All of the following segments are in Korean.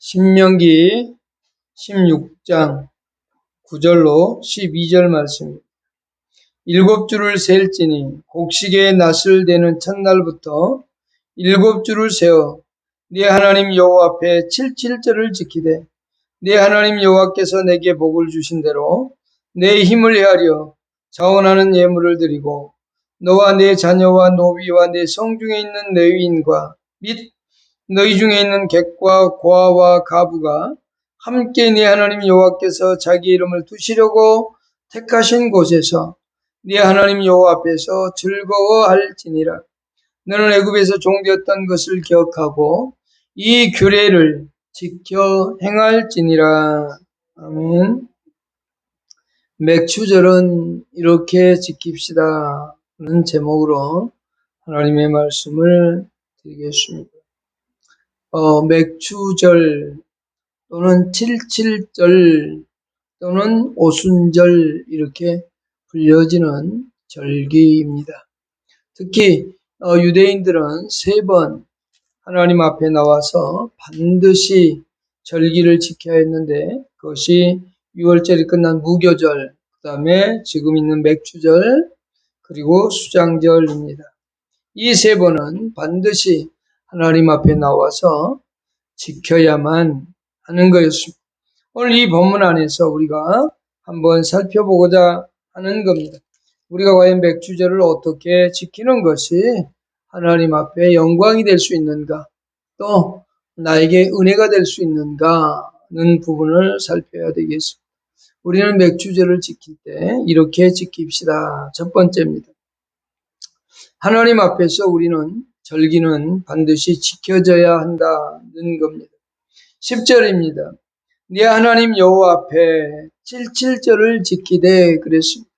신명기 16장 9절로 12절 말씀입니다. 일곱 줄을 셀지니 곡식의 낫을 대는 첫날부터 일곱 줄을 세어 네 하나님 여호와 앞에 칠칠절을 지키되 네 하나님 여호와께서 내게 복을 주신 대로 내 힘을 헤아려 자원하는 예물을 드리고 너와 네 자녀와 노비와 네 성중에 있는 레위인과 및 너희 중에 있는 객과 고아와 가부가 함께 네 하나님 여호와께서 자기 이름을 두시려고 택하신 곳에서 네 하나님 여호와 앞에서 즐거워할지니라. 너는 애굽에서 종되었던 것을 기억하고 이 규례를 지켜 행할지니라. 아멘. 맥추절은 이렇게 지킵시다. 는 제목으로 하나님의 말씀을 드리겠습니다. 어, 맥추절 또는 칠칠절 또는 오순절 이렇게 불려지는 절기입니다. 특히 어, 유대인들은 세 번 하나님 앞에 나와서 반드시 절기를 지켜야 했는데 그것이 6월절이 끝난 무교절, 그 다음에 지금 있는 맥추절, 그리고 수장절입니다. 이 세 번은 반드시 하나님 앞에 나와서 지켜야만 하는 거였습니다. 오늘 이 본문 안에서 우리가 한번 살펴보고자 하는 겁니다. 우리가 과연 맥주절을 어떻게 지키는 것이 하나님 앞에 영광이 될 수 있는가, 또 나에게 은혜가 될 수 있는가는 부분을 살펴야 되겠습니다. 우리는 맥주절을 지킬 때 이렇게 지킵시다. 첫 번째입니다. 하나님 앞에서 우리는 절기는 반드시 지켜져야 한다는 겁니다. 10절입니다. 네 하나님 여호와 앞에 77절을 지키되 그랬습니다.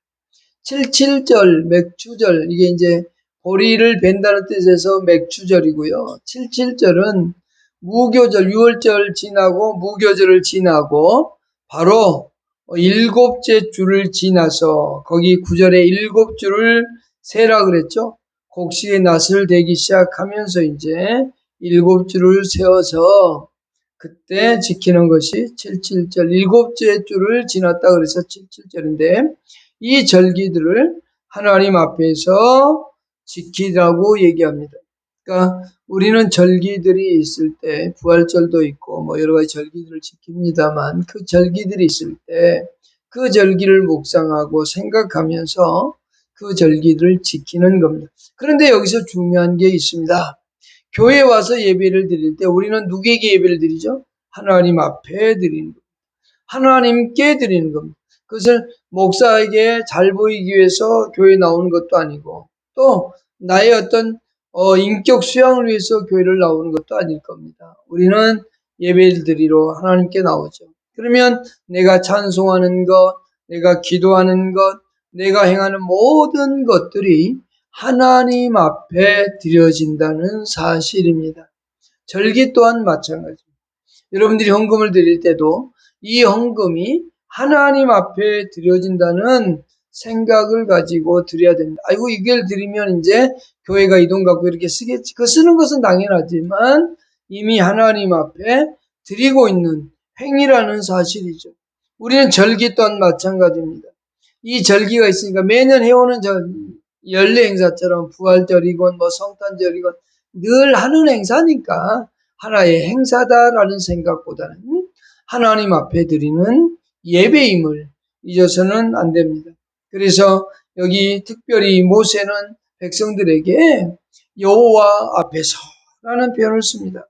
77절 맥주절 이게 이제 보리를 벤다는 뜻에서 맥주절이고요. 77절은 무교절 6월절 지나고 무교절을 지나고 바로 일곱째 줄을 지나서 거기 구절에 일곱 줄을 세라 그랬죠. 곡식의 낫을 대기 시작하면서 이제 일곱 줄을 세워서 그때 지키는 것이 77절, 일곱째 줄을 지났다 그래서 77절인데 이 절기들을 하나님 앞에서 지키라고 얘기합니다. 그러니까 우리는 절기들이 있을 때 부활절도 있고 뭐 여러 가지 절기들을 지킵니다만 그 절기들이 있을 때 그 절기를 묵상하고 생각하면서 그 절기를 지키는 겁니다. 그런데 여기서 중요한 게 있습니다. 교회 와서 예배를 드릴 때 우리는 누구에게 예배를 드리죠? 하나님 앞에 드리는 겁니다. 하나님께 드리는 겁니다. 그것을 목사에게 잘 보이기 위해서 교회 나오는 것도 아니고 또 나의 어떤 어, 인격 수양을 위해서 교회를 나오는 것도 아닐 겁니다. 우리는 예배를 드리러 하나님께 나오죠. 그러면 내가 찬송하는 것, 내가 기도하는 것, 내가 행하는 모든 것들이 하나님 앞에 드려진다는 사실입니다. 절기 또한 마찬가지입니다. 여러분들이 헌금을 드릴 때도 이 헌금이 하나님 앞에 드려진다는 생각을 가지고 드려야 됩니다. 아이고, 이걸 드리면 이제 교회가 이 돈 갖고 이렇게 쓰겠지. 그 쓰는 것은 당연하지만 이미 하나님 앞에 드리고 있는 행위라는 사실이죠. 우리는 절기 또한 마찬가지입니다. 이 절기가 있으니까 매년 해오는 저 연례 행사처럼 부활절이건 뭐 성탄절이건 늘 하는 행사니까 하나의 행사다라는 생각보다는 하나님 앞에 드리는 예배임을 잊어서는 안 됩니다. 그래서 여기 특별히 모세는 백성들에게 여호와 앞에서라는 표현을 씁니다.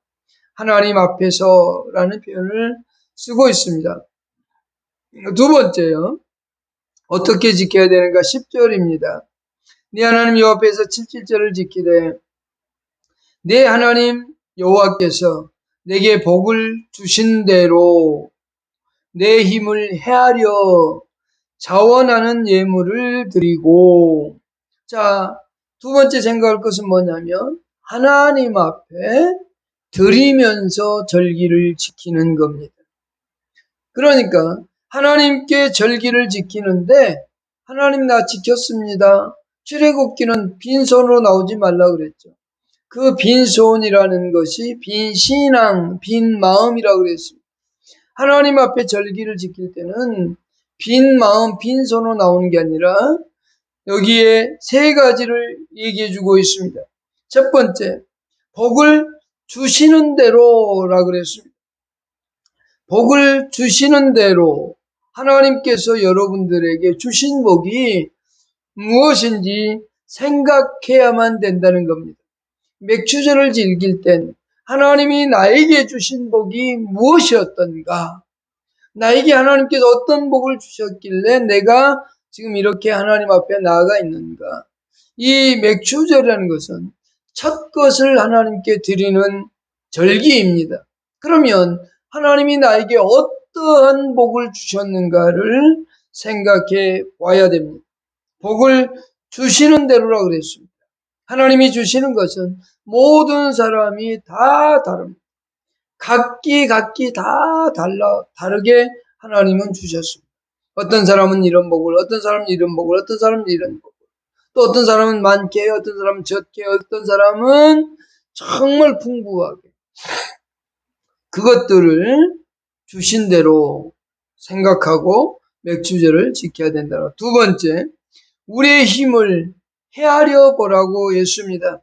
하나님 앞에서라는 표현을 쓰고 있습니다. 두 번째요. 어떻게 지켜야 되는가? 10절입니다. 네 하나님 여호와 앞에서 77절을 지키되 네 하나님 여호와께서 내게 복을 주신 대로 내 힘을 헤아려 자원하는 예물을 드리고 자, 두 번째 생각할 것은 뭐냐면 하나님 앞에 드리면서 절기를 지키는 겁니다. 그러니까 하나님께 절기를 지키는데 하나님 나 지켰습니다. 출애굽기는 빈손으로 나오지 말라 그랬죠. 그 빈손이라는 것이 빈 신앙, 빈 마음이라고 그랬습니다. 하나님 앞에 절기를 지킬 때는 빈 마음, 빈 손으로 나오는 게 아니라 여기에 세 가지를 얘기해 주고 있습니다. 첫 번째, 복을 주시는 대로라 그랬습니다. 복을 주시는 대로 하나님께서 여러분들에게 주신 복이 무엇인지 생각해야만 된다는 겁니다. 맥주절을 즐길 땐 하나님이 나에게 주신 복이 무엇이었던가? 나에게 하나님께서 어떤 복을 주셨길래 내가 지금 이렇게 하나님 앞에 나아가 있는가? 이 맥주절이라는 것은 첫 것을 하나님께 드리는 절기입니다. 그러면 하나님이 나에게 어 떠한 복을 주셨는가를 생각해 봐야 됩니다. 복을 주시는 대로라 그랬습니다. 하나님이 주시는 것은 모든 사람이 다 다릅니다. 각기 각기 다 달라 다르게 하나님은 주셨습니다. 어떤 사람은 이런 복을, 어떤 사람은 이런 복을, 어떤 사람은 이런 복을. 또 어떤 사람은 많게, 어떤 사람은 적게, 어떤 사람은 정말 풍부하게. 그것들을 주신 대로 생각하고 맥주제를 지켜야 된다. 두 번째, 우리의 힘을 헤아려 보라고 했습니다.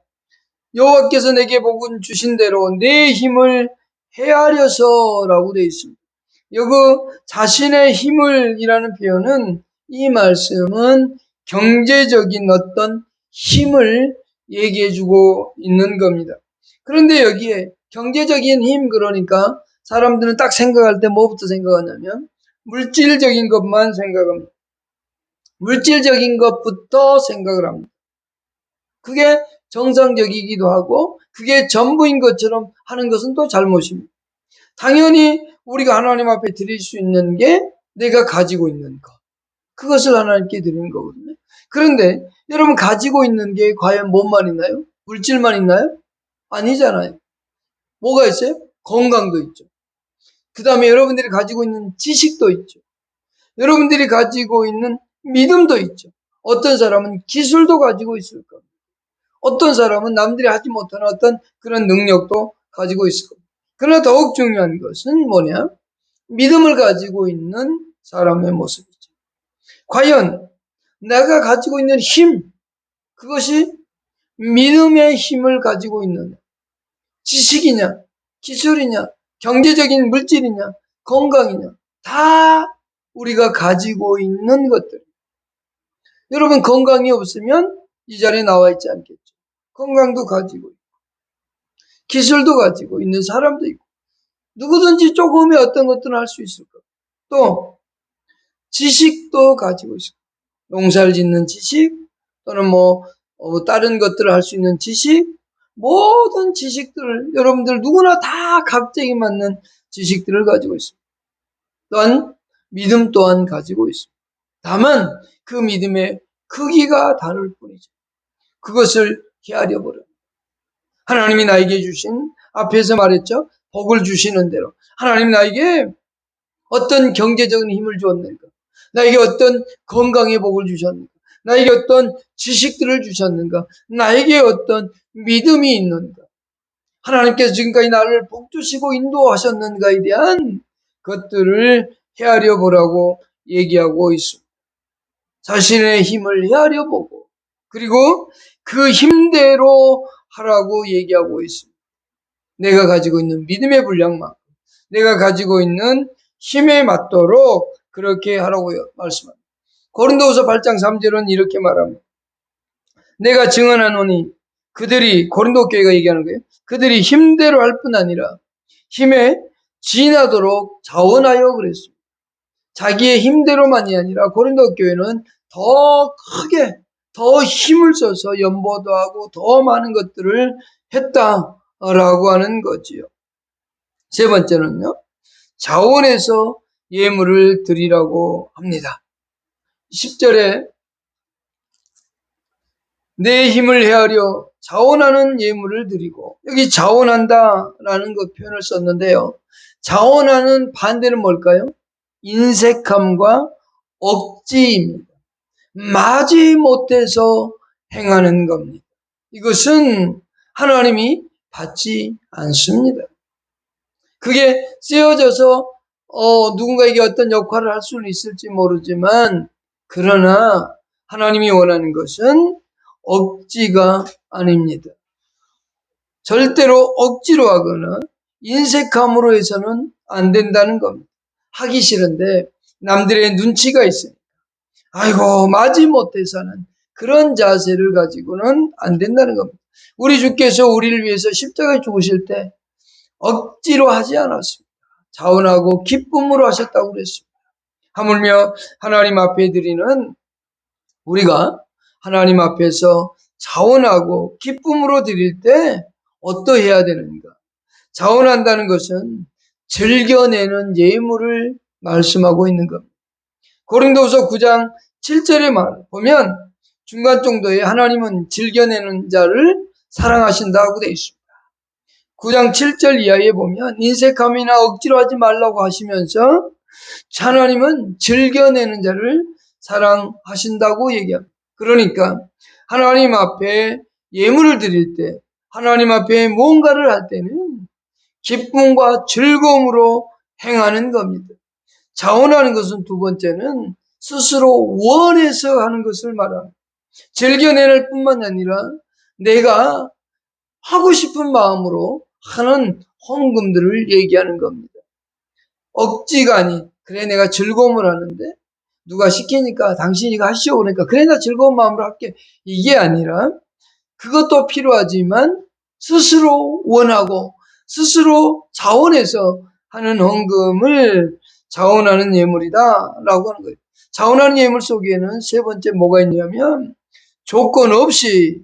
여호와께서 내게 복은 주신 대로 내 힘을 헤아려서라고 되어 있습니다. 여기 자신의 힘을이라는 표현은 이 말씀은 경제적인 어떤 힘을 얘기해 주고 있는 겁니다. 그런데 여기에 경제적인 힘 그러니까 사람들은 딱 생각할 때 뭐부터 생각하냐면 물질적인 것만 생각합니다. 물질적인 것부터 생각을 합니다. 그게 정상적이기도 하고 그게 전부인 것처럼 하는 것은 또 잘못입니다. 당연히 우리가 하나님 앞에 드릴 수 있는 게 내가 가지고 있는 것. 그것을 하나님께 드리는 거거든요. 그런데 여러분 가지고 있는 게 과연 뭐만 있나요? 물질만 있나요? 아니잖아요. 뭐가 있어요? 건강도 있죠. 그 다음에 여러분들이 가지고 있는 지식도 있죠. 여러분들이 가지고 있는 믿음도 있죠. 어떤 사람은 기술도 가지고 있을 겁니다. 어떤 사람은 남들이 하지 못하는 어떤 그런 능력도 가지고 있을 겁니다. 그러나 더욱 중요한 것은 뭐냐? 믿음을 가지고 있는 사람의 모습이죠. 과연 내가 가지고 있는 힘, 그것이 믿음의 힘을 가지고 있는 지식이냐, 기술이냐, 경제적인 물질이냐, 건강이냐, 다 우리가 가지고 있는 것들. 여러분 건강이 없으면 이 자리에 나와 있지 않겠죠. 건강도 가지고 있고, 기술도 가지고 있는 사람도 있고, 누구든지 조금의 어떤 것들은 할 수 있을 거예요. 또 지식도 가지고 있고, 농사를 짓는 지식 또는 뭐 어, 다른 것들을 할 수 있는 지식, 모든 지식들을 여러분들 누구나 다 각자에 맞는 지식들을 가지고 있습니다. 또한 믿음 또한 가지고 있습니다. 다만 그 믿음의 크기가 다를 뿐이죠. 그것을 헤아려 보라. 하나님이 나에게 주신 앞에서 말했죠. 복을 주시는 대로 하나님 나에게 어떤 경제적인 힘을 주었는가? 나에게 어떤 건강의 복을 주셨는가? 나에게 어떤 지식들을 주셨는가? 나에게 어떤 믿음이 있는가? 하나님께서 지금까지 나를 복주시고 인도하셨는가에 대한 것들을 헤아려 보라고 얘기하고 있습니다. 자신의 힘을 헤아려 보고 그리고 그 힘대로 하라고 얘기하고 있습니다. 내가 가지고 있는 믿음의 분량만큼 내가 가지고 있는 힘에 맞도록 그렇게 하라고 말씀합니다. 고린도후서 8장 3절은 이렇게 말합니다. 내가 증언하노니 그들이 고린도 교회가 얘기하는 거예요. 그들이 힘대로 할 뿐 아니라 힘에 지나도록 자원하여 그랬습니다. 자기의 힘대로만이 아니라 고린도 교회는 더 크게 더 힘을 써서 연보도 하고 더 많은 것들을 했다라고 하는 거지요. 세 번째는요. 자원에서 예물을 드리라고 합니다. 10절에 내 힘을 헤아려 자원하는 예물을 드리고 여기 자원한다라는 그 표현을 썼는데요. 자원하는 반대는 뭘까요? 인색함과 억지입니다. 마지 못해서 행하는 겁니다. 이것은 하나님이 받지 않습니다. 그게 쓰여져서 어, 누군가에게 어떤 역할을 할 수는 있을지 모르지만 그러나 하나님이 원하는 것은 억지가 아닙니다. 절대로 억지로 하거나 인색함으로 해서는 안 된다는 겁니다. 하기 싫은데 남들의 눈치가 있으니까 아이고 마지 못해서는 그런 자세를 가지고는 안 된다는 겁니다. 우리 주께서 우리를 위해서 십자가에 죽으실 때 억지로 하지 않았습니다. 자원하고 기쁨으로 하셨다고 그랬습니다. 하물며 하나님 앞에 드리는 우리가 하나님 앞에서 자원하고 기쁨으로 드릴 때 어떠해야 되는가? 자원한다는 것은 즐겨내는 예물을 말씀하고 있는 겁니다. 고린도서 9장 7절에 말 보면 중간 정도에 하나님은 즐겨내는 자를 사랑하신다고 되어 있습니다. 9장 7절 이하에 보면 인색함이나 억지로 하지 말라고 하시면서 하나님은 즐겨내는 자를 사랑하신다고 얘기합니다. 그러니까 하나님 앞에 예물을 드릴 때 하나님 앞에 무언가를 할 때는 기쁨과 즐거움으로 행하는 겁니다. 자원하는 것은 두 번째는 스스로 원해서 하는 것을 말합니다. 즐겨내는 뿐만 아니라 내가 하고 싶은 마음으로 하는 헌금들을 얘기하는 겁니다. 억지가 아닌 그래 내가 즐거움을 하는데 누가 시키니까 당신이 하시오 그러니까 그래 나 즐거운 마음으로 할게 이게 아니라 그것도 필요하지만 스스로 원하고 스스로 자원해서 하는 헌금을 자원하는 예물이다라고 하는 거예요. 자원하는 예물 속에는 세 번째 뭐가 있냐면 조건 없이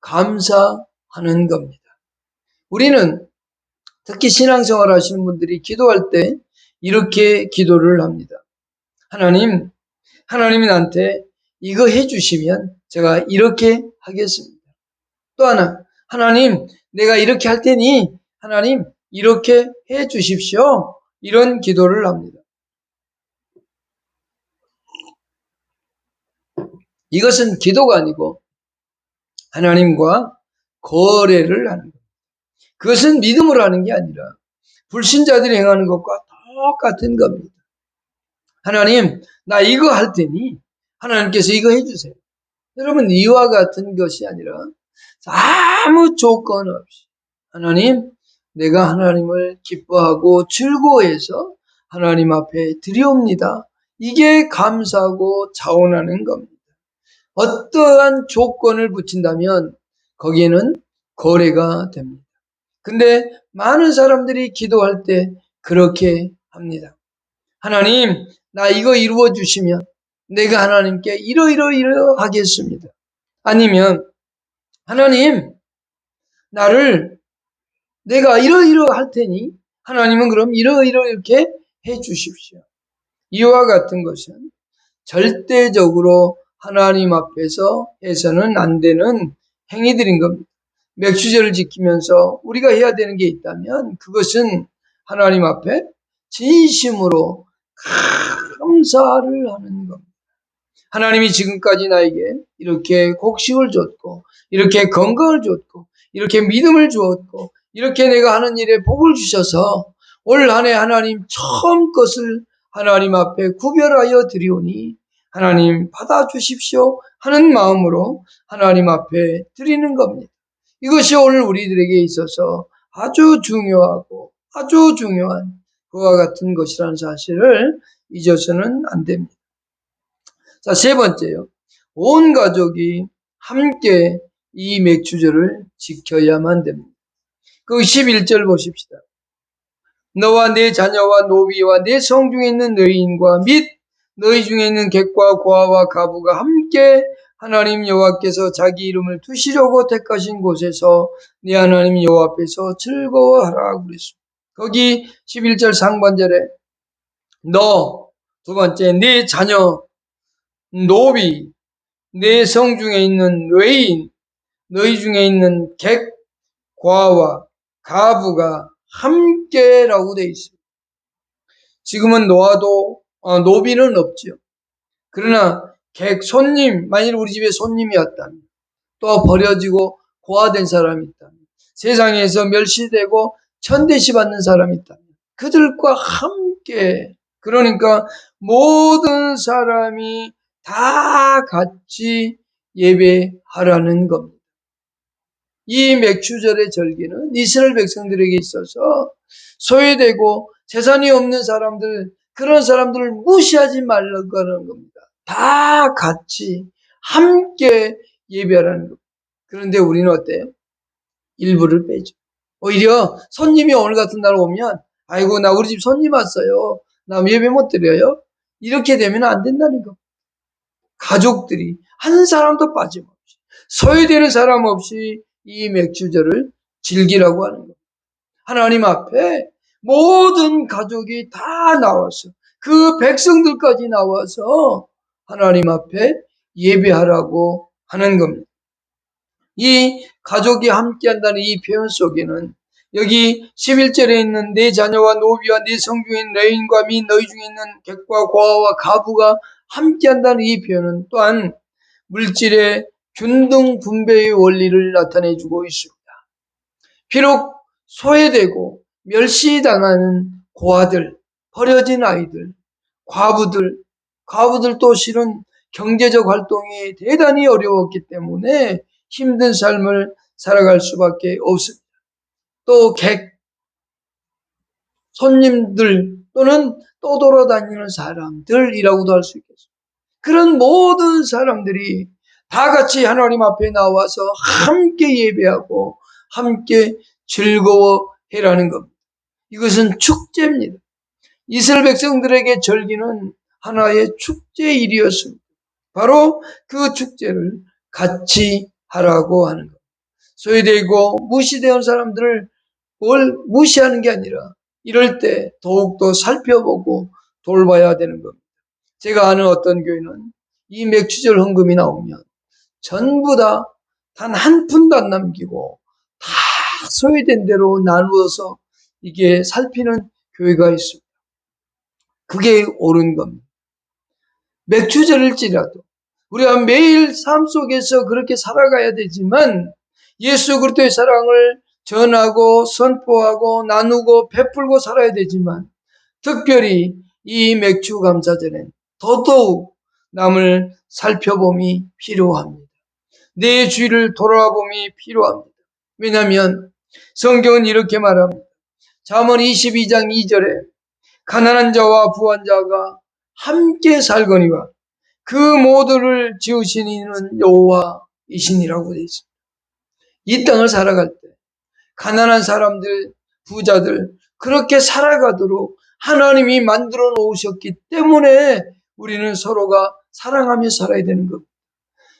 감사하는 겁니다. 우리는 특히 신앙생활 하시는 분들이 기도할 때 이렇게 기도를 합니다. 하나님, 하나님이 나한테 이거 해주시면 제가 이렇게 하겠습니다. 또 하나, 하나님, 내가 이렇게 할 테니 하나님, 이렇게 해 주십시오. 이런 기도를 합니다. 이것은 기도가 아니고 하나님과 거래를 하는 겁니다. 그것은 믿음으로 하는 게 아니라 불신자들이 행하는 것과 똑같은 겁니다. 하나님, 나 이거 할 테니 하나님께서 이거 해주세요. 여러분, 이와 같은 것이 아니라 아무 조건 없이 하나님, 내가 하나님을 기뻐하고 즐거워해서 하나님 앞에 드리옵니다. 이게 감사하고 자원하는 겁니다. 어떠한 조건을 붙인다면 거기에는 거래가 됩니다. 근데 많은 사람들이 기도할 때 그렇게 합니다. 하나님, 나 이거 이루어 주시면 내가 하나님께 이러이러이러 하겠습니다. 아니면 하나님, 나를 내가 이러이러 할 테니 하나님은 그럼 이러이러 이렇게 해 주십시오. 이와 같은 것은 절대적으로 하나님 앞에서 해서는 안 되는 행위들인 겁니다. 맥주제를 지키면서 우리가 해야 되는 게 있다면 그것은 하나님 앞에 진심으로 감사를 하는 겁니다. 하나님이 지금까지 나에게 이렇게 곡식을 줬고, 이렇게 건강을 줬고, 이렇게 믿음을 주었고, 이렇게 내가 하는 일에 복을 주셔서 올 한 해 하나님 처음 것을 하나님 앞에 구별하여 드리오니 하나님 받아주십시오 하는 마음으로 하나님 앞에 드리는 겁니다. 이것이 오늘 우리들에게 있어서 아주 중요하고 아주 중요한 그와 같은 것이라는 사실을 잊어서는 안 됩니다. 자, 세 번째요. 온 가족이 함께 이 맥주절을 지켜야만 됩니다. 그 11절 보십시다. 너와 내 자녀와 노비와 내 성 중에 있는 너희인과 및 너희 중에 있는 객과 고아와 가부가 함께 하나님 여호와께서 자기 이름을 두시려고 택하신 곳에서 네 하나님 여호와 앞에서 즐거워하라 그랬습니다. 거기 11절 상반절에 너 두 번째 네 자녀 노비 내 성 중에 있는 외인 너희 중에 있는 객 과와 가부가 함께라고 되어 있습니다. 지금은 노아도 어, 노비는 없죠. 그러나 객 손님 만일 우리 집에 손님이었다면 또 버려지고 고아된 사람이 있다면 세상에서 멸시되고 천대시 받는 사람이 있다. 그들과 함께 그러니까 모든 사람이 다 같이 예배하라는 겁니다. 이 맥추절의 절기는 이스라엘 백성들에게 있어서 소외되고 재산이 없는 사람들 그런 사람들을 무시하지 말라는 겁니다. 다 같이 함께 예배하라는 겁니다. 그런데 우리는 어때요? 일부를 빼죠. 오히려 손님이 오늘 같은 날 오면 아이고 나 우리 집 손님 왔어요. 나 예배 못 드려요. 이렇게 되면 안 된다는 거. 가족들이 한 사람도 빠짐없이 소외되는 사람 없이 이 맥주절을 즐기라고 하는 거. 하나님 앞에 모든 가족이 다 나와서 그 백성들까지 나와서 하나님 앞에 예배하라고 하는 겁니다. 이 가족이 함께 한다는 이 표현 속에는 여기 11절에 있는 내 자녀와 노비와 내 성중인 레인과 미 너희 중에 있는 객과 고아와 가부가 함께 한다는 이 표현은 또한 물질의 균등 분배의 원리를 나타내 주고 있습니다. 비록 소외되고 멸시당하는 고아들, 버려진 아이들, 과부들, 과부들도 실은 경제적 활동이 대단히 어려웠기 때문에 힘든 삶을 살아갈 수밖에 없습니다. 또 객, 손님들 또는 또 돌아다니는 사람들이라고도 할 수 있겠습니다. 그런 모든 사람들이 다 같이 하나님 앞에 나와서 함께 예배하고 함께 즐거워해라는 겁니다. 이것은 축제입니다. 이스라엘 백성들에게 절기는 하나의 축제일이었습니다. 바로 그 축제를 같이 하라고 하는 것. 소외되고 무시되는 사람들을 뭘 무시하는 게 아니라 이럴 때 더욱더 살펴보고 돌봐야 되는 겁니다. 제가 아는 어떤 교회는 이 맥주절 헌금이 나오면 전부 다 단 한 푼도 안 남기고 다 소외된 대로 나누어서 이게 살피는 교회가 있습니다. 그게 옳은 겁니다. 맥주절일지라도 우리가 매일 삶 속에서 그렇게 살아가야 되지만 예수 그리스도의 사랑을 전하고 선포하고 나누고 베풀고 살아야 되지만 특별히 이 맥주 감사절엔 더더욱 남을 살펴봄이 필요합니다. 내 주위를 돌아봄이 필요합니다. 왜냐하면 성경은 이렇게 말합니다. 잠언 22장 2절에 가난한 자와 부한 자가 함께 살거니와 그 모두를 지으신 이는 여호와이시니라고 되어 있습니다. 이 땅을 살아갈 때 가난한 사람들, 부자들 그렇게 살아가도록 하나님이 만들어 놓으셨기 때문에 우리는 서로가 사랑하며 살아야 되는 겁니다.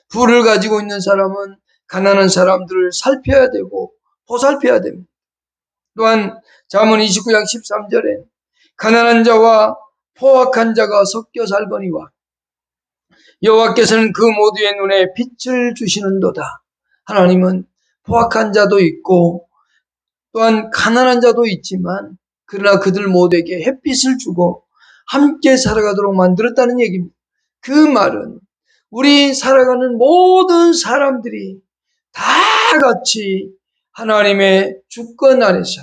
부를 가지고 있는 사람은 가난한 사람들을 살펴야 되고 보살펴야 됩니다. 또한 잠언 29장 13절에 가난한 자와 포악한 자가 섞여 살거니와 여호와께서는 그 모두의 눈에 빛을 주시는도다. 하나님은 포악한 자도 있고 또한 가난한 자도 있지만 그러나 그들 모두에게 햇빛을 주고 함께 살아가도록 만들었다는 얘기입니다. 그 말은 우리 살아가는 모든 사람들이 다 같이 하나님의 주권 아래서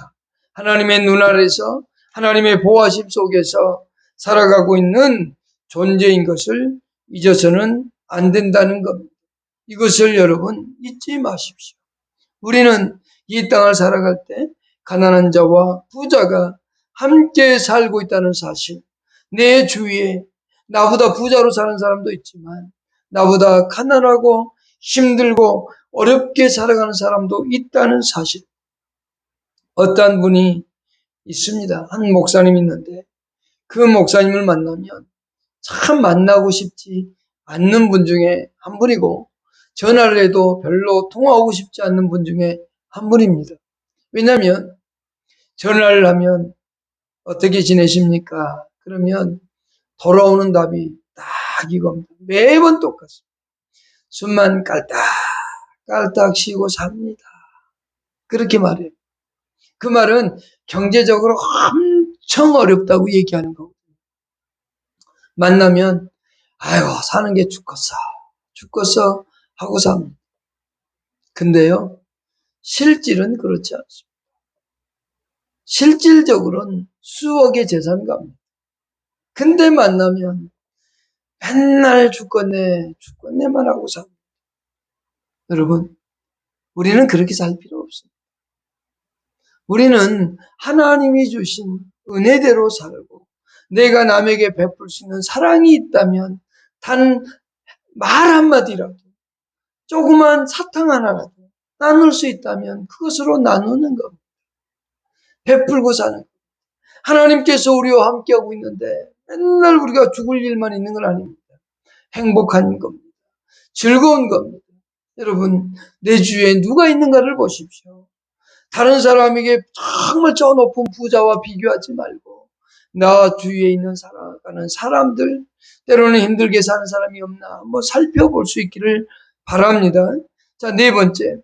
하나님의 눈 아래서 하나님의 보호하심 속에서 살아가고 있는 존재인 것을 잊어서는 안 된다는 겁니다. 이것을 여러분 잊지 마십시오. 우리는 이 땅을 살아갈 때 가난한 자와 부자가 함께 살고 있다는 사실, 내 주위에 나보다 부자로 사는 사람도 있지만 나보다 가난하고 힘들고 어렵게 살아가는 사람도 있다는 사실. 어떤 분이 있습니다. 한 목사님 있는데 그 목사님을 만나면 참 만나고 싶지 않는 분 중에 한 분이고 전화를 해도 별로 통화하고 싶지 않는 분 중에 한 분입니다. 왜냐하면 전화를 하면 어떻게 지내십니까? 그러면 돌아오는 답이 딱 이겁니다. 매번 똑같습니다. 숨만 깔딱 깔딱 쉬고 삽니다. 그렇게 말해요. 그 말은 경제적으로 엄청 어렵다고 얘기하는 거거든요. 만나면 아유 사는 게 죽겠어 죽겠어 하고 삽니다. 근데요 실질은 그렇지 않습니다. 실질적으로는 수억의 재산가입니다. 근데 만나면 맨날 죽겠네, 죽겠네만 하고 삽니다. 여러분, 우리는 그렇게 살 필요 없습니다. 우리는 하나님이 주신 은혜대로 살고 내가 남에게 베풀 수 있는 사랑이 있다면 단 말 한마디라도 조그만 사탕 하나라도 나눌 수 있다면 그것으로 나누는 겁니다. 베풀고 사는 겁니다. 하나님께서 우리와 함께하고 있는데 맨날 우리가 죽을 일만 있는 건 아닙니다. 행복한 겁니다. 즐거운 겁니다. 여러분, 내 주위에 누가 있는가를 보십시오. 다른 사람에게 정말 저 높은 부자와 비교하지 말고 나 주위에 있는 살아가는 사람들 때로는 힘들게 사는 사람이 없나 뭐 살펴볼 수 있기를 바랍니다. 자, 네 번째.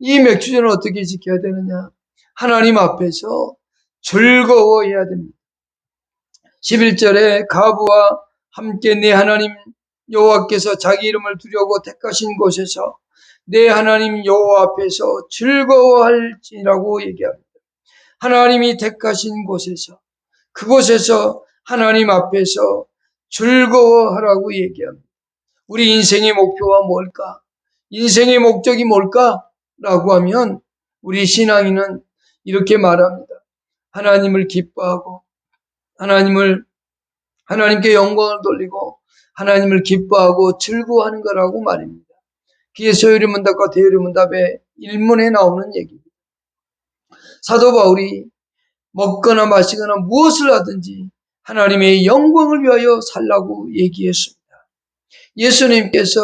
이 맥주전을 어떻게 지켜야 되느냐? 하나님 앞에서 즐거워해야 됩니다. 11절에 가부와 함께 내 하나님 여호와께서 자기 이름을 두려고 택하신 곳에서 내 하나님 여호와 앞에서 즐거워할지라고 얘기합니다. 하나님이 택하신 곳에서 그곳에서 하나님 앞에서 즐거워하라고 얘기합니다. 우리 인생의 목표가 뭘까? 인생의 목적이 뭘까? 라고 하면 우리 신앙인은 이렇게 말합니다. 하나님을 기뻐하고 하나님을 하나님께 영광을 돌리고 하나님을 기뻐하고 즐거워하는 거라고 말입니다. 그게 소요리 문답과 대요리 문답의 일문에 나오는 얘기입니다. 사도 바울이 먹거나 마시거나 무엇을 하든지 하나님의 영광을 위하여 살라고 얘기했습니다. 예수님께서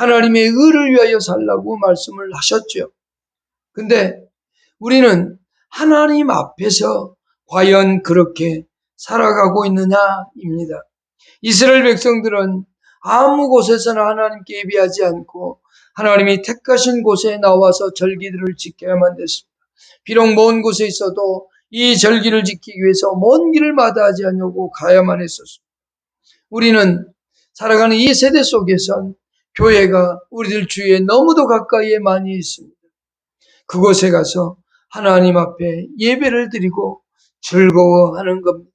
하나님의 의를 위하여 살라고 말씀을 하셨죠. 근데 우리는 하나님 앞에서 과연 그렇게 살아가고 있느냐입니다. 이스라엘 백성들은 아무 곳에서나 하나님께 예비하지 않고 하나님이 택하신 곳에 나와서 절기들을 지켜야만 됐습니다. 비록 먼 곳에 있어도 이 절기를 지키기 위해서 먼 길을 마다하지 않냐고 가야만 했었습니다. 우리는 살아가는 이 세대 속에선 교회가 우리들 주위에 너무도 가까이에 많이 있습니다. 그곳에 가서 하나님 앞에 예배를 드리고 즐거워하는 겁니다.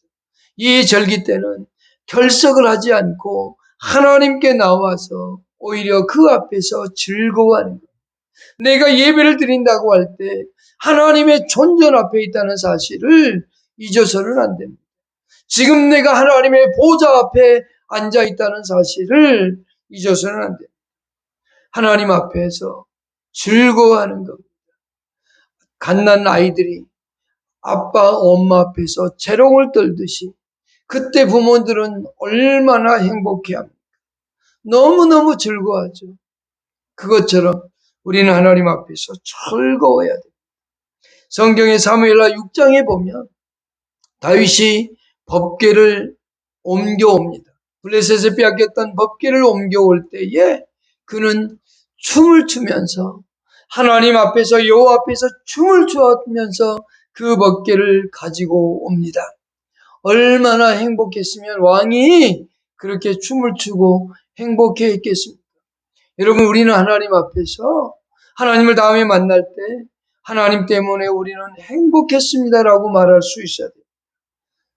이 절기 때는 결석을 하지 않고 하나님께 나와서 오히려 그 앞에서 즐거워하는 겁니다. 내가 예배를 드린다고 할 때 하나님의 존전 앞에 있다는 사실을 잊어서는 안 됩니다. 지금 내가 하나님의 보좌 앞에 앉아 있다는 사실을 잊어서는 안 됩니다. 하나님 앞에서 즐거워하는 겁니다. 갓난 아이들이 아빠, 엄마 앞에서 재롱을 떨듯이 그때 부모들은 얼마나 행복해 합니까? 너무너무 즐거워하죠. 그것처럼 우리는 하나님 앞에서 즐거워해야 됩니다. 성경의 사무엘라 6장에 보면 다윗이 법궤를 옮겨옵니다. 블레셋에 빼앗겼던 법궤를 옮겨올 때에 그는 춤을 추면서 하나님 앞에서 여호와 앞에서 춤을 추면서 그 법궤를 가지고 옵니다. 얼마나 행복했으면 왕이 그렇게 춤을 추고 행복해 있겠습니까? 여러분 우리는 하나님 앞에서 하나님을 다음에 만날 때 하나님 때문에 우리는 행복했습니다라고 말할 수 있어야 돼요.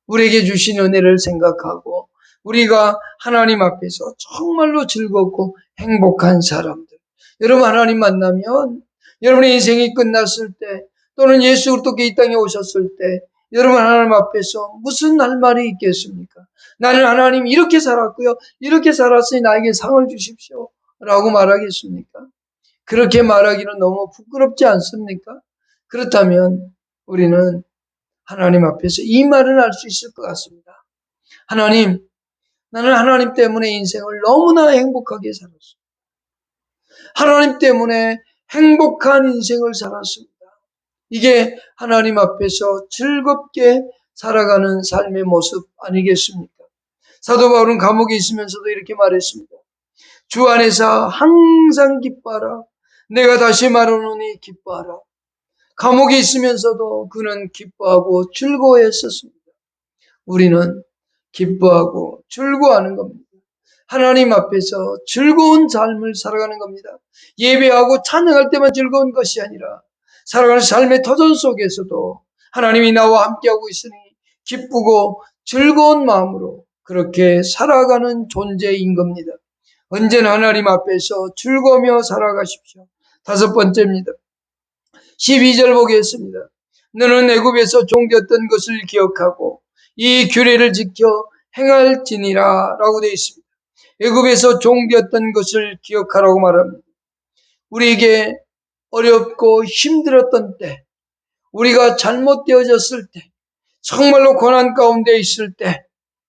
우리에게 주신 은혜를 생각하고 우리가 하나님 앞에서 정말로 즐겁고 행복한 사람들. 여러분 하나님 만나면 여러분의 인생이 끝났을 때 또는 예수 그리스도께 이 땅에 오셨을 때 여러분 하나님 앞에서 무슨 할 말이 있겠습니까? 나는 하나님 이렇게 살았고요. 이렇게 살았으니 나에게 상을 주십시오. 라고 말하겠습니까? 그렇게 말하기는 너무 부끄럽지 않습니까? 그렇다면 우리는 하나님 앞에서 이 말을 할 수 있을 것 같습니다. 하나님, 나는 하나님 때문에 인생을 너무나 행복하게 살았습니다. 하나님 때문에 행복한 인생을 살았습니다. 이게 하나님 앞에서 즐겁게 살아가는 삶의 모습 아니겠습니까? 사도 바울은 감옥에 있으면서도 이렇게 말했습니다. 주 안에서 항상 기뻐하라. 내가 다시 말하노니 기뻐하라. 감옥에 있으면서도 그는 기뻐하고 즐거워했었습니다. 우리는 기뻐하고 즐거워하는 겁니다. 하나님 앞에서 즐거운 삶을 살아가는 겁니다. 예배하고 찬양할 때만 즐거운 것이 아니라 살아가는 삶의 터전 속에서도 하나님이 나와 함께하고 있으니 기쁘고 즐거운 마음으로 그렇게 살아가는 존재인 겁니다. 언제나 하나님 앞에서 즐거우며 살아가십시오. 다섯 번째입니다. 12절 보겠습니다. 너는 애굽에서 종되었던 것을 기억하고 이 규례를 지켜 행할지니라 라고 되어 있습니다. 애굽에서 종되었던 것을 기억하라고 말합니다. 우리에게 어렵고 힘들었던 때, 우리가 잘못되어졌을 때, 정말로 고난 가운데 있을 때,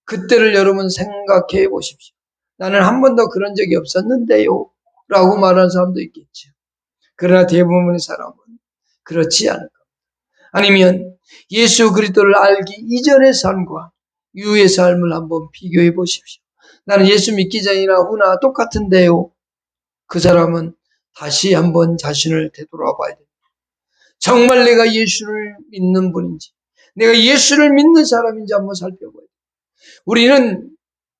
그때를 여러분 생각해 보십시오. 나는 한 번도 그런 적이 없었는데요. 라고 말하는 사람도 있겠죠. 그러나 대부분의 사람은 그렇지 않을 겁니다. 아니면 예수 그리스도를 알기 이전의 삶과 이후의 삶을 한번 비교해 보십시오. 나는 예수 믿기 전이나 후나 똑같은데요. 그 사람은 다시 한번 자신을 되돌아봐야 됩니다. 정말 내가 예수를 믿는 분인지, 내가 예수를 믿는 사람인지 한번 살펴봐야 돼요. 우리는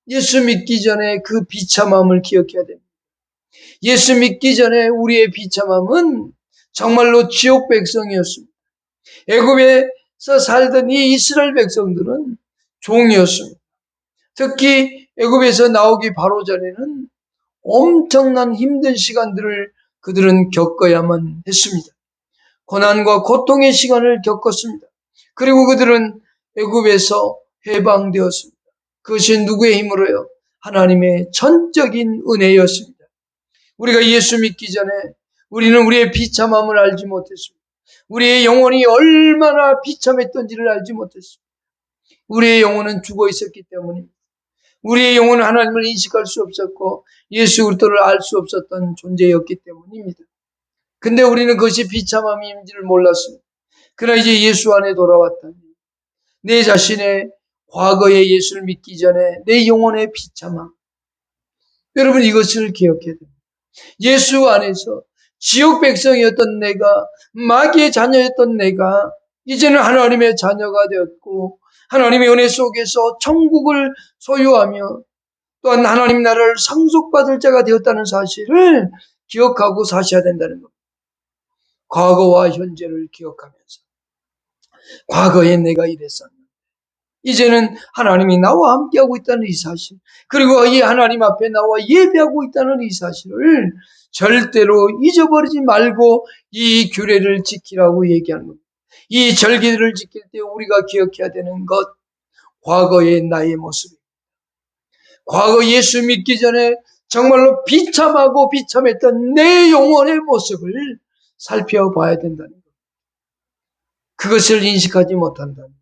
예수 믿기 전에 그 비참함을 기억해야 됩니다. 예수 믿기 전에 우리의 비참함은 정말로 지옥 백성이었습니다. 애굽에서 살던 이 이스라엘 백성들은 종이었습니다. 특히 애굽에서 나오기 바로 전에는 엄청난 힘든 시간들을 그들은 겪어야만 했습니다. 고난과 고통의 시간을 겪었습니다. 그리고 그들은 애굽에서 해방되었습니다. 그것이 누구의 힘으로요? 하나님의 전적인 은혜였습니다. 우리가 예수 믿기 전에 우리는 우리의 비참함을 알지 못했습니다. 우리의 영혼이 얼마나 비참했던지를 알지 못했습니다. 우리의 영혼은 죽어 있었기 때문입니다. 우리의 영혼은 하나님을 인식할 수 없었고 예수 그리스도를 알 수 없었던 존재였기 때문입니다. 근데 우리는 그것이 비참함인지를 몰랐습니다. 그러나 이제 예수 안에 돌아왔다면 내 자신의 과거의 예수를 믿기 전에 내 영혼의 비참함 여러분 이것을 기억해야 됩니다. 예수 안에서 지옥 백성이었던 내가 마귀의 자녀였던 내가 이제는 하나님의 자녀가 되었고 하나님의 은혜 속에서 천국을 소유하며 또한 하나님 나라를 상속받을 자가 되었다는 사실을 기억하고 사셔야 된다는 겁니다. 과거와 현재를 기억하면서 과거에 내가 이랬었는데 이제는 하나님이 나와 함께하고 있다는 이 사실 그리고 이 하나님 앞에 나와 예배하고 있다는 이 사실을 절대로 잊어버리지 말고 이 규례를 지키라고 얘기하는 겁니다. 이 절기를 지킬 때 우리가 기억해야 되는 것 과거의 나의 모습입니다. 과거 예수 믿기 전에 정말로 비참하고 비참했던 내 영혼의 모습을 살펴봐야 된다는 것. 그것을 인식하지 못한다면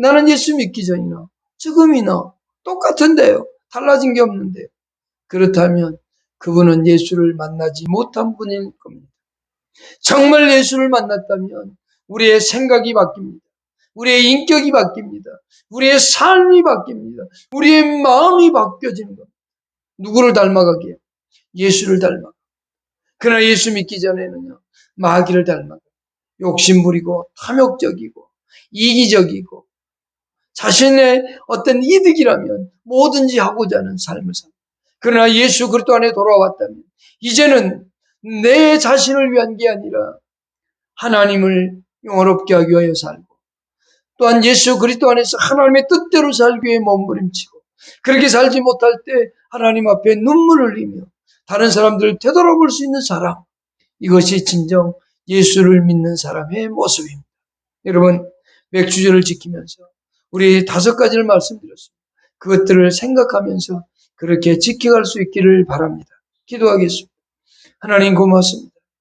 나는 예수 믿기 전이나 지금이나 똑같은데요. 달라진 게 없는데요. 그렇다면 그분은 예수를 만나지 못한 분일 겁니다. 정말 예수를 만났다면 우리의 생각이 바뀝니다. 우리의 인격이 바뀝니다. 우리의 삶이 바뀝니다. 우리의 마음이 바뀌어지는 겁니다. 누구를 닮아가기에? 예수를 닮아. 그러나 예수 믿기 전에는요, 마귀를 닮아. 욕심부리고, 탐욕적이고, 이기적이고, 자신의 어떤 이득이라면 뭐든지 하고자 하는 삶을 삽니다. 그러나 예수 그리스도 안에 돌아왔다면, 이제는 내 자신을 위한 게 아니라 하나님을 영원롭게 하기 위하여 살고, 또한 예수 그리스도 안에서 하나님의 뜻대로 살기 위해 몸부림치고, 그렇게 살지 못할 때 하나님 앞에 눈물을 흘리며 다른 사람들을 되돌아볼 수 있는 사람. 이것이 진정 예수를 믿는 사람의 모습입니다. 여러분, 맥주절을 지키면서 우리 다섯 가지를 말씀드렸습니다. 그것들을 생각하면서 그렇게 지켜갈 수 있기를 바랍니다. 기도하겠습니다. 하나님 고맙습니다.